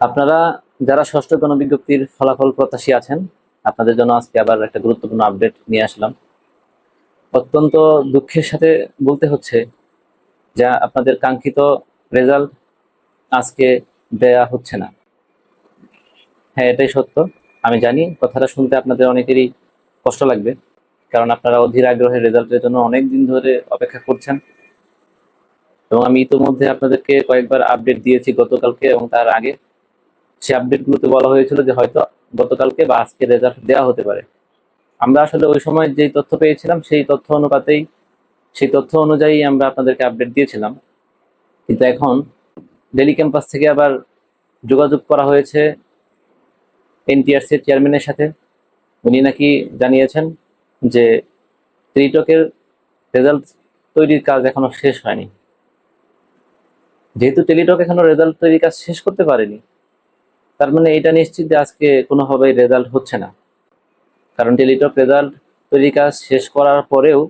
আপনারা যারা ষষ্ঠ গণবিজ্ঞপ্তির ফলাফল প্রত্যাশী আছেন, আপনাদের জন্য আজকে আবার একটা গুরুত্বপূর্ণ আপডেট নিয়ে আসলাম। অত্যন্ত দুঃখের সাথে বলতে হচ্ছে যা আপনাদের কাঙ্ক্ষিত রেজাল্ট আজকে দেয়া হচ্ছে না। হ্যাঁ এটাই সত্য। আমি জানি কথাটা শুনতে আপনাদের অনেকেরই কষ্ট লাগবে, কারণ আপনারা অধীর আগ্রহের রেজাল্টের জন্য অনেক দিন ধরে অপেক্ষা করছেন। এবং আমি ইতোমধ্যে আপনাদেরকে কয়েকবার আপডেট দিয়েছি গতকালকে এবং তার আগে। সে আপডেটগুলোতে বলা হয়েছিল যে হয়তো গতকালকে বা আজকে রেজাল্ট দেওয়া হতে পারে। আমরা আসলে ওই সময় যেই তথ্য পেয়েছিলাম, সেই তথ্য অনুপাতেই, সেই তথ্য অনুযায়ী আমরা আপনাদেরকে আপডেট দিয়েছিলাম। কিন্তু এখন ডেলি ক্যাম্পাস থেকে আবার যোগাযোগ করা হয়েছে এনটিআরসি চেয়ারম্যানের সাথে। উনি নাকি জানিয়েছেন যে ত্রিটকের রেজাল্ট তৈরির কাজ এখনও শেষ হয়নি। যেহেতু টেলিটক এখনও রেজাল্ট তৈরির কাজ শেষ করতে পারেনি তার মানে এটা নিশ্চিত যে আজকে কোনোভাবেই রেজাল্ট হচ্ছে না। কারণ টেলিটক রেজাল্ট তৈরির কাজ শেষ করার পরেও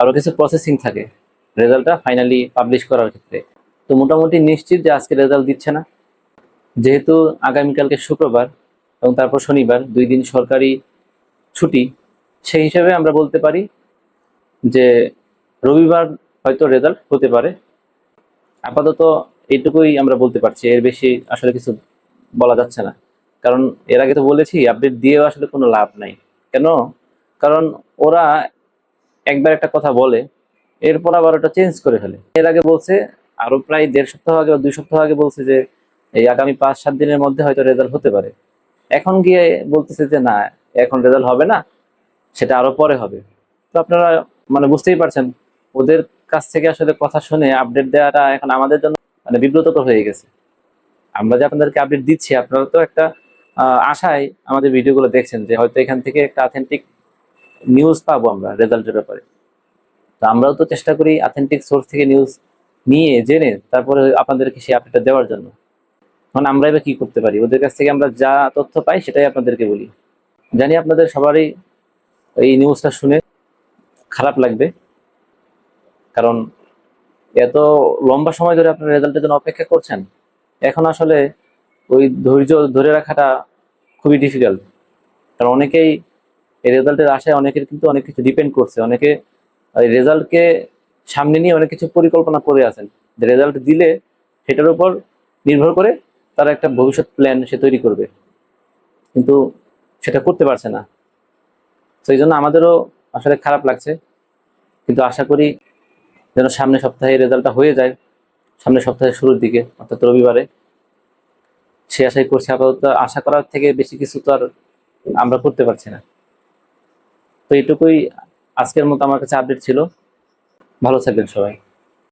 আরও কিছু প্রসেসিং থাকে রেজাল্টটা ফাইনালি পাবলিশ করার ক্ষেত্রে। তো মোটামুটি নিশ্চিত যে আজকে রেজাল্ট দিচ্ছে না। যেহেতু আগামীকালকে শুক্রবার এবং তারপর শনিবার, দুই দিন সরকারি ছুটি, সেই হিসাবে আমরা বলতে পারি যে রবিবার হয়তো রেজাল্ট হতে পারে। আপাতত এইটুকুই আমরা বলতে পারছি, এর বেশি আসলে কিছু বলা যাচ্ছে না। কারণ এর আগে তো বলেছি আপডেট দিয়েও আসলে কোনো লাভ নাই। কেন? কারণ ওরা একবার একটা কথা বলে, এরপর আবার ওটা চেঞ্জ করে ফেলে। এর আগে বলছে, আরও প্রায় দেড় সপ্তাহ আগে বা দুই সপ্তাহ আগে বলছে যে, এই আগামী পাঁচ, সাত দিনের মধ্যে হয়তো রেজাল্ট হতে পারে। এখন গিয়ে বলতেছে যে, না, এখন রেজাল্ট হবে না, সেটা আরও পরে হবে। তো আপনারা মানে বুঝতেই পারছেন, ওদের কাছ থেকে আসলে কথা শুনে আপডেট দেওয়াটা এখন আমাদের জন্য মানে বিব্রতকর হয়ে গেছে। আমরা যে আপনাদেরকে আপডেট দিচ্ছি, আপনারা তো একটা আশায় আমাদের ভিডিওগুলো দেখছেন যে হয়তো এখান থেকে একটা অথেন্টিক নিউজ পাবো আমরা রেজাল্টের ব্যাপারে। তো আমরাও তো চেষ্টা করি অথেন্টিক সোর্স থেকে নিউজ নিয়ে জেনে তারপরে আপনাদেরকে সেই আপডেটটা দেওয়ার জন্য। মানে আমরা এবার কি করতে পারি? ওদের কাছ থেকে আমরা যা তথ্য পাই সেটাই আপনাদেরকে বলি। জানি আপনাদের সবারই এই নিউজটা শুনে খারাপ লাগবে। কারণ এত লম্বা সময় ধরে আপনার রেজাল্টের জন্য অপেক্ষা করছেন। এখন আসলে ওই ধৈর্য ধরে রাখাটা খুবই ডিফিকাল্ট কারণ অনেকেই এই রেজাল্টের আশায় অনেকের কিন্তু অনেক কিছু ডিপেন্ড করছে। অনেকে এই রেজাল্টকে সামনে নিয়ে অনেক কিছু পরিকল্পনা করে আছেন। রেজাল্ট দিলে সেটার উপর নির্ভর করে তারা একটা ভবিষ্যৎ প্ল্যান সে তৈরি করবে। কিন্তু সেটা করতে পারছে না। এই জন্য আমাদেরও আসলে খারাপ লাগছে। কিন্তু আশা করি যেন সামনের সপ্তাহে রেজাল্টটা হয়ে যায়। সামনের সপ্তাহের শুরুর দিকে, অর্থাৎ রবিবারে। সে আশাই করছে আপাতত আশা করার থেকে বেশি কিছু তো আর আমরা করতে পারছি না। তো এটুকুই আজকের মতো আমার কাছে আপডেট ছিল। ভালো থাকবেন সবাই।